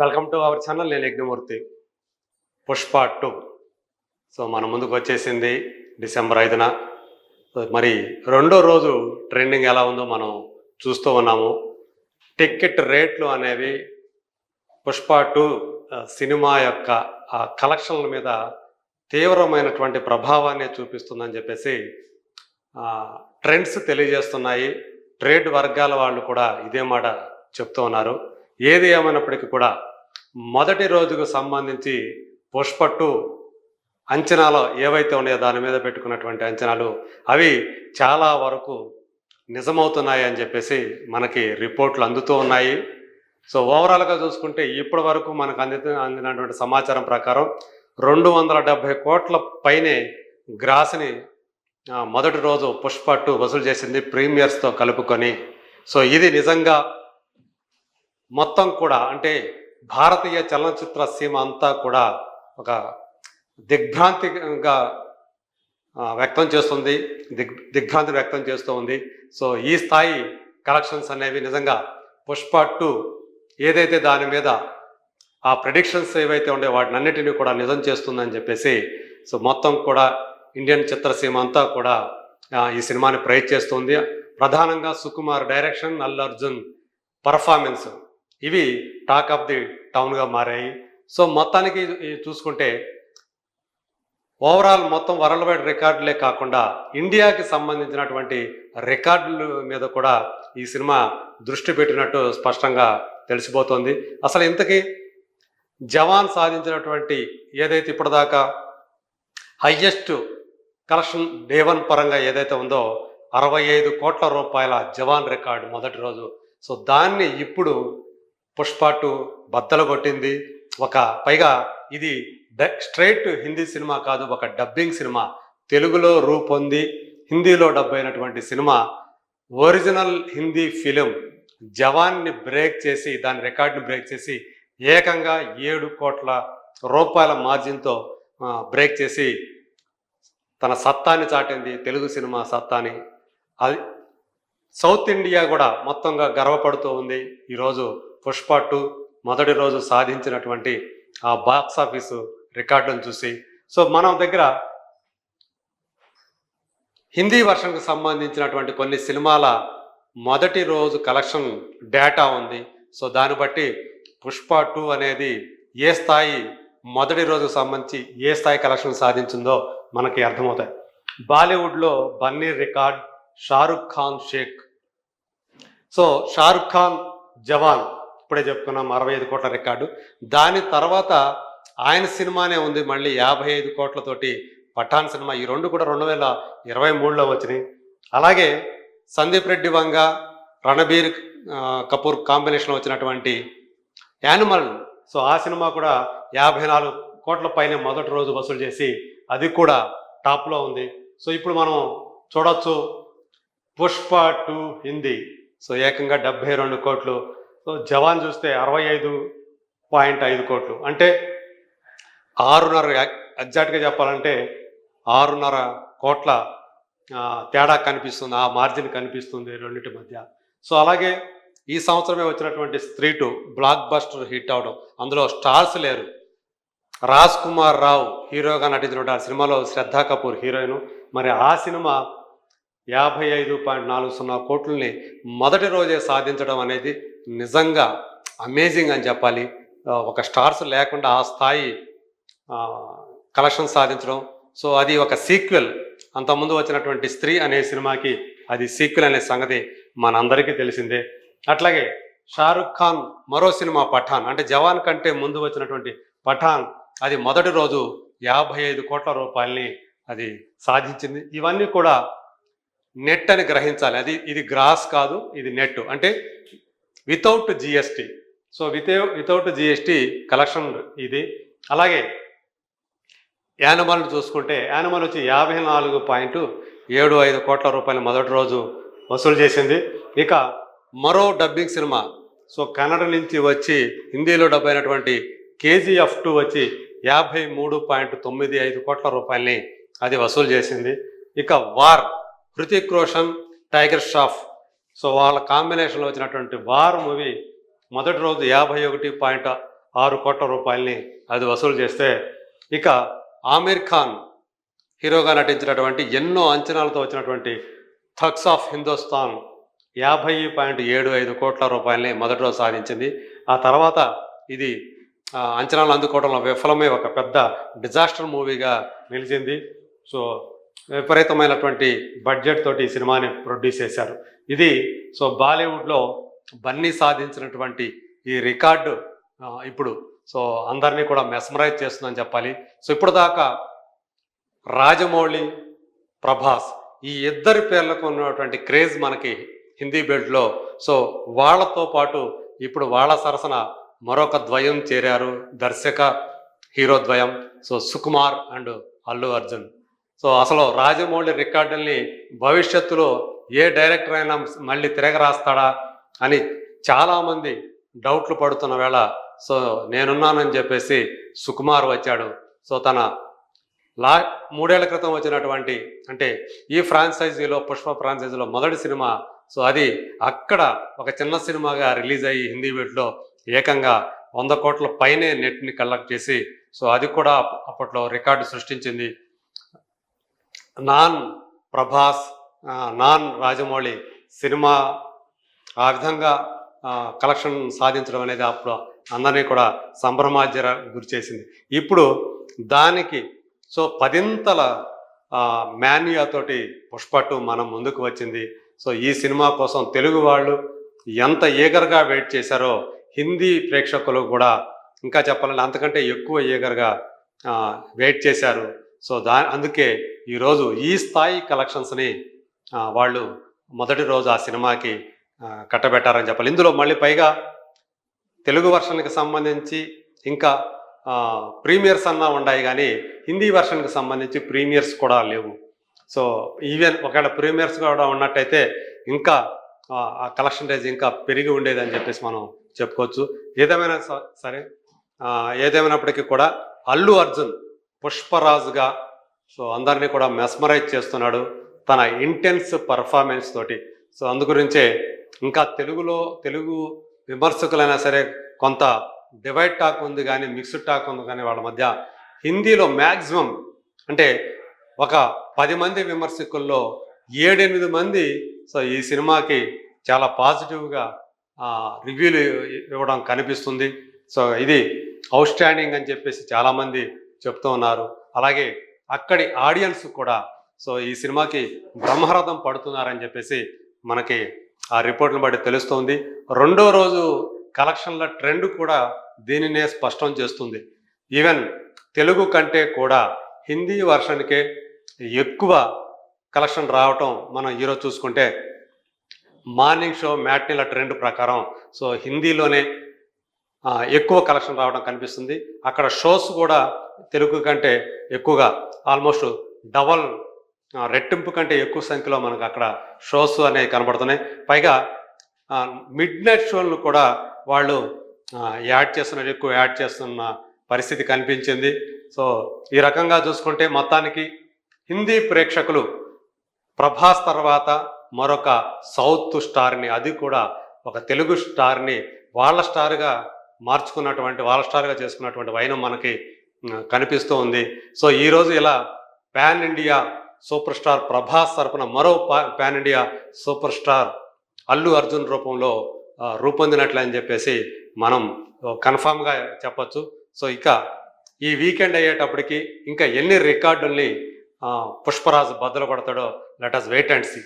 Welcome to our channel నేను Yagnamurthy Pushpa two so మన ముందుకు వచ్చేసింది డిసెంబర్ ఐదున. మరి రెండో రోజు ట్రెండింగ్ ఎలా ఉందో మనం చూస్తూ ఉన్నాము. టికెట్ రేట్లు అనేవి పుష్ప టూ సినిమా యొక్క ఆ కలెక్షన్ల మీద తీవ్రమైనటువంటి ప్రభావాన్ని చూపిస్తుందని చెప్పేసి ట్రెండ్స్ తెలియజేస్తున్నాయి. ట్రేడ్ వర్గాల వాళ్ళు కూడా ఇదే మాట చెప్తూ ఉన్నారు. ఏది ఏమైనప్పటికీ కూడా మొదటి రోజుకు సంబంధించి పుష్పట్టు అంచనాలు ఏవైతే ఉన్నాయో దాని మీద పెట్టుకున్నటువంటి అంచనాలు అవి చాలా వరకు నిజమవుతున్నాయి అని చెప్పేసి మనకి రిపోర్ట్లు అందుతూ ఉన్నాయి. సో ఓవరాల్గా చూసుకుంటే ఇప్పటి వరకు మనకు అంది అందినటువంటి సమాచారం ప్రకారం రెండు వందల డెబ్భై కోట్ల పైనే గ్రాస్ని మొదటి రోజు పుష్పట్టు వసూలు చేసింది ప్రీమియర్స్తో కలుపుకొని. సో ఇది నిజంగా మొత్తం కూడా అంటే భారతీయ చలనచిత్ర సీమ అంతా కూడా ఒక దిగ్భ్రాంతిగా వ్యక్తం చేస్తుంది దిగ్ దిగ్భ్రాంతి వ్యక్తం చేస్తూ ఉంది. సో ఈ స్థాయి కలెక్షన్స్ అనేవి నిజంగా పుష్ప టూ ఏదైతే దాని మీద ఆ ప్రెడిక్షన్స్ ఏవైతే ఉండే వాటిని అన్నిటినీ కూడా నిజం చేస్తుందని చెప్పేసి సో మొత్తం కూడా ఇండియన్ చిత్రసీమ అంతా కూడా ఈ సినిమాని ప్రైజ్ చేస్తుంది ప్రధానంగా సుకుమార్ డైరెక్షన్ అల్లు అర్జున్ పర్ఫార్మెన్స్ ఇవి టాక్ ఆఫ్ ది టౌన్గా మారాయి. సో మొత్తానికి చూసుకుంటే ఓవరాల్ మొత్తం వరల్డ్ వైడ్ రికార్డులే కాకుండా ఇండియాకి సంబంధించినటువంటి రికార్డుల మీద కూడా ఈ సినిమా దృష్టి పెట్టినట్టు స్పష్టంగా తెలిసిపోతుంది. అసలు ఇంతకీ జవాన్ సాధించినటువంటి ఏదైతే ఇప్పటిదాకా హయ్యెస్ట్ కలెక్షన్ డే వన్ పరంగా ఏదైతే ఉందో అరవై ఐదు కోట్ల రూపాయల జవాన్ రికార్డు మొదటి రోజు. సో దాన్ని ఇప్పుడు పుష్ప టూ బద్దలు కొట్టింది. ఒక పైగా ఇది స్ట్రైట్ హిందీ సినిమా కాదు ఒక డబ్బింగ్ సినిమా. తెలుగులో రూపొంది హిందీలో డబ్ అయినటువంటి cinema. Original Hindi film. జవాన్ని break చేసి దాని రికార్డుని బ్రేక్ చేసి ఏకంగా ఏడు కోట్ల రూపాయల మార్జిన్తో బ్రేక్ చేసి తన సత్తాని చాటింది తెలుగు సినిమా సత్తాని. అది సౌత్ ఇండియా కూడా మొత్తంగా గర్వపడుతూ ఉంది. ఈరోజు పుష్ప టూ మొదటి రోజు సాధించినటువంటి ఆ బాక్స్ ఆఫీసు రికార్డును చూసి. సో మనం దగ్గర హిందీ వర్షన్కు సంబంధించినటువంటి కొన్ని సినిమాల మొదటి రోజు కలెక్షన్ డేటా ఉంది. సో దాన్ని బట్టి పుష్ప టూ అనేది ఏ స్థాయి మొదటి రోజుకు సంబంధించి ఏ స్థాయి కలెక్షన్ సాధించిందో మనకి అర్థమవుతాయి. బాలీవుడ్లో Bunny record Shahrukh Khan shake. So Shahrukh Khan Jawan. ఇప్పుడే చెప్పుకున్నాం అరవై ఐదు కోట్ల రికార్డు. దాని తర్వాత ఆయన సినిమానే ఉంది మళ్ళీ యాభై ఐదు కోట్లతోటి పఠాన్ సినిమా. ఈ రెండు కూడా రెండు వేల ఇరవై మూడులో వచ్చినాయి. అలాగే సందీప్ రెడ్డి వంగ రణబీర్ కపూర్ కాంబినేషన్లో వచ్చినటువంటి యానిమల్. సో ఆ సినిమా కూడా యాభై నాలుగు కోట్ల పైన మొదటి రోజు వసూలు చేసి అది కూడా టాప్లో ఉంది. సో ఇప్పుడు మనం చూడొచ్చు పుష్ప టూ హిందీ. సో ఏకంగా డెబ్బై రెండు కోట్లు సో జవాన్ చూస్తే అరవై ఐదు పాయింట్ ఐదు కోట్లు. అంటే ఆరున్నర ఎగ్జాక్ట్గా చెప్పాలంటే ఆరున్నర కోట్ల తేడా కనిపిస్తుంది ఆ మార్జిన్ కనిపిస్తుంది రెండింటి మధ్య. సో అలాగే ఈ సంవత్సరమే వచ్చినటువంటి స్త్రీ టు బ్లాక్ బస్టర్ హిట్ అవడం. అందులో స్టార్స్ లేరు. రాజ్ కుమార్ రావు హీరోగా నటించిన ఆ సినిమాలో శ్రద్ధా కపూర్ హీరోయిన్. మరి ఆ సినిమా యాభై ఐదు పాయింట్ నాలుగు సున్నా కోట్లని మొదటి రోజే సాధించడం అనేది నిజంగా అమేజింగ్ అని చెప్పాలి. ఒక స్టార్స్ లేకుండా ఆ స్థాయి కలెక్షన్ సాధించడం. సో అది ఒక సీక్వెల్. అంతకుముందు వచ్చినటువంటి స్త్రీ అనే సినిమాకి అది సీక్వెల్ అనే సంగతి మనందరికీ తెలిసిందే. అట్లాగే షారుఖ్ ఖాన్ మరో సినిమా పఠాన్. అంటే జవాన్ కంటే ముందు వచ్చినటువంటి పఠాన్ అది మొదటి రోజు యాభై ఐదు కోట్ల రూపాయలని అది సాధించింది. ఇవన్నీ కూడా నెట్ అని గ్రహించాలి. అది ఇది గ్రాస్ కాదు ఇది నెట్. అంటే without GST so without without GST collection ఇది. అలాగే యానిమల్ చూసుకుంటే యానిమల్ వచ్చి యాభై నాలుగు పాయింట్ ఏడు ఐదు కోట్ల రూపాయలు మొదటి రోజు వసూలు చేసింది. ఇక మరో డబ్బింగ్ సినిమా. సో కన్నడ నుంచి వచ్చి హిందీలో డబ్బు అయినటువంటి కేజీఎఫ్ టూ వచ్చి యాభై మూడు పాయింట్ తొమ్మిది ఐదు కోట్ల రూపాయలని అది వసూలు చేసింది. ఇక వార్. హృతిక్ రోషన్ టైగర్ షాఫ్ సో వాళ్ళ కాంబినేషన్లో వచ్చినటువంటి వార్ మూవీ మొదటి రోజు యాభై ఒకటి పాయింట్ ఆరు కోట్ల రూపాయలని అది వసూలు చేస్తే ఇక ఆమీర్ ఖాన్ హీరోగా నటించినటువంటి ఎన్నో అంచనాలతో వచ్చినటువంటి థగ్స్ ఆఫ్ హిందుస్థాన్ యాభై పాయింట్ ఏడు ఐదు కోట్ల రూపాయలని మొదటి రోజు సాధించింది. ఆ తర్వాత ఇది అంచనాలు అందుకోవడంలో విఫలమై ఒక పెద్ద డిజాస్టర్ మూవీగా నిలిచింది. సో విపరీతమైనటువంటి బడ్జెట్ తోటి ఈ సినిమాని ప్రొడ్యూస్ చేశారు. ఇది సో బాలీవుడ్లో బన్నీ సాధించినటువంటి ఈ రికార్డు ఇప్పుడు సో అందరినీ కూడా మెస్మరైజ్ చేస్తుందని చెప్పాలి. సో ఇప్పుడు దాకా రాజమౌళి ప్రభాస్ ఈ ఇద్దరి పేర్లకు ఉన్నటువంటి క్రేజ్ మనకి హిందీ బెల్ట్లో. సో వాళ్ళతో పాటు ఇప్పుడు వాళ్ళ సరసన మరొక ద్వయం చేరారు దర్శక హీరో ద్వయం so Sukumar and Allu Arjun. So అసలు రాజమౌళి రికార్డుల్ని భవిష్యత్తులో ఏ డైరెక్టర్ అయినా మళ్ళీ తిరగరాస్తాడా అని చాలామంది డౌట్లు పడుతున్న వేళ సో నేనున్నానని చెప్పేసి సుకుమార్ వచ్చాడు. సో తన లా మూడేళ్ళ క్రితం వచ్చినటువంటి అంటే ఈ ఫ్రాంచైజీలో పుష్ప ఫ్రాంచైజీలో మొదటి సినిమా. సో అది అక్కడ ఒక చిన్న సినిమాగా రిలీజ్ అయ్యి హిందీ వీటిలో ఏకంగా వంద కోట్ల పైనే నెట్ని కలెక్ట్ చేసి సో అది కూడా అప్పట్లో రికార్డు సృష్టించింది. Non Prabhas non Rajamouli cinema ఆ విధంగా కలెక్షన్ సాధించడం అనేది అప్పుడు అందరినీ కూడా సంభ్రమాజ్యర గురి చేసింది. ఇప్పుడు దానికి సో పదింతల మాన్యుయా తోటి మనం ముందుకు వచ్చింది. సో ఈ సినిమా కోసం తెలుగు వాళ్ళు ఎంత ఈగర్గా వెయిట్ చేశారో హిందీ ప్రేక్షకులు కూడా ఇంకా చెప్పాలంటే అంతకంటే ఎక్కువ ఈగర్గా వెయిట్ చేశారు. సో దా అందుకే ఈరోజు ఈ స్థాయి కలెక్షన్స్ని వాళ్ళు మొదటి రోజు ఆ సినిమాకి కట్టబెట్టారని చెప్పాలి. ఇందులో మళ్ళీ పైగా తెలుగు వర్షన్కి సంబంధించి ఇంకా ప్రీమియర్స్ అన్నా ఉన్నాయి కానీ హిందీ వర్షన్కి సంబంధించి ప్రీమియర్స్ కూడా లేవు. సో ఈవెన్ ఒకవేళ ప్రీమియర్స్ కూడా ఉన్నట్టయితే ఇంకా ఆ, కలెక్షన్ రేజ్ ఇంకా పెరిగి ఉండేదని చెప్పేసి మనం చెప్పుకోవచ్చు. ఏదేమైనా సరే ఏదేమైనప్పటికీ కూడా అల్లు అర్జున్ పుష్పరాజుగా సో అందరినీ కూడా మెస్మరైజ్ చేస్తున్నాడు తన ఇంటెన్స్ పర్ఫార్మెన్స్ తోటి. సో అందు గురించే ఇంకా తెలుగులో తెలుగు విమర్శకులైనా సరే కొంత డివైడ్ టాక్ ఉంది కానీ మిక్స్డ్ టాక్ ఉంది కానీ వాళ్ళ మధ్య హిందీలో మ్యాక్సిమం అంటే ఒక పది మంది విమర్శకుల్లో ఏడెనిమిది మంది సో ఈ సినిమాకి చాలా పాజిటివ్గా రివ్యూలు ఇవ్వడం కనిపిస్తుంది. సో ఇది అవుట్ స్టాండింగ్ అని చెప్పేసి చాలామంది చెప్తూ ఉన్నారు. అలాగే అక్కడి ఆడియన్స్ కూడా సో ఈ సినిమాకి బ్రహ్మరథం పడుతున్నారని చెప్పేసి మనకి ఆ రిపోర్ట్ని బట్టి తెలుస్తుంది. రెండో రోజు కలెక్షన్ల ట్రెండ్ కూడా దీనినే స్పష్టం చేస్తుంది. ఈవెన్ తెలుగు కంటే కూడా హిందీ వర్షన్కే ఎక్కువ కలెక్షన్ రావటం మనం ఈరోజు చూసుకుంటే మార్నింగ్ షో మ్యాట్నీల ట్రెండ్ ప్రకారం సో హిందీలోనే ఎక్కువ కలెక్షన్ రావడం కనిపిస్తుంది. అక్కడ షోస్ కూడా తెలుగు కంటే ఎక్కువగా ఆల్మోస్ట్ డబల్ రెట్టింపు కంటే ఎక్కువ సంఖ్యలో మనకు అక్కడ షోస్ అనేవి కనబడుతున్నాయి. పైగా మిడ్ నైట్ షోలను కూడా వాళ్ళు యాడ్ చేస్తున్నారు ఎక్కువ యాడ్ చేస్తున్న పరిస్థితి కనిపించింది. సో ఈ రకంగా చూసుకుంటే మొత్తానికి హిందీ ప్రేక్షకులు ప్రభాస్ తర్వాత మరొక సౌత్ స్టార్ని అది కూడా ఒక తెలుగు స్టార్ని వాళ్ళ స్టార్గా మార్చుకున్నటువంటి వాళ్ళ స్టార్గా చేసుకున్నటువంటి వైనం మనకి కనిపిస్తూ ఉంది. సో ఈరోజు ఇలా pan India super star Prabhas తరపున మరో పా- pan India super star Allu Arjun రూపంలో రూపొందినట్లు అని చెప్పేసి మనం కన్ఫామ్గా చెప్పచ్చు. సో ఇక ఈ వీకెండ్ అయ్యేటప్పటికి ఇంకా ఎన్ని రికార్డుల్ని పుష్పరాజు బద్దలు కొడతాడో let us wait and see.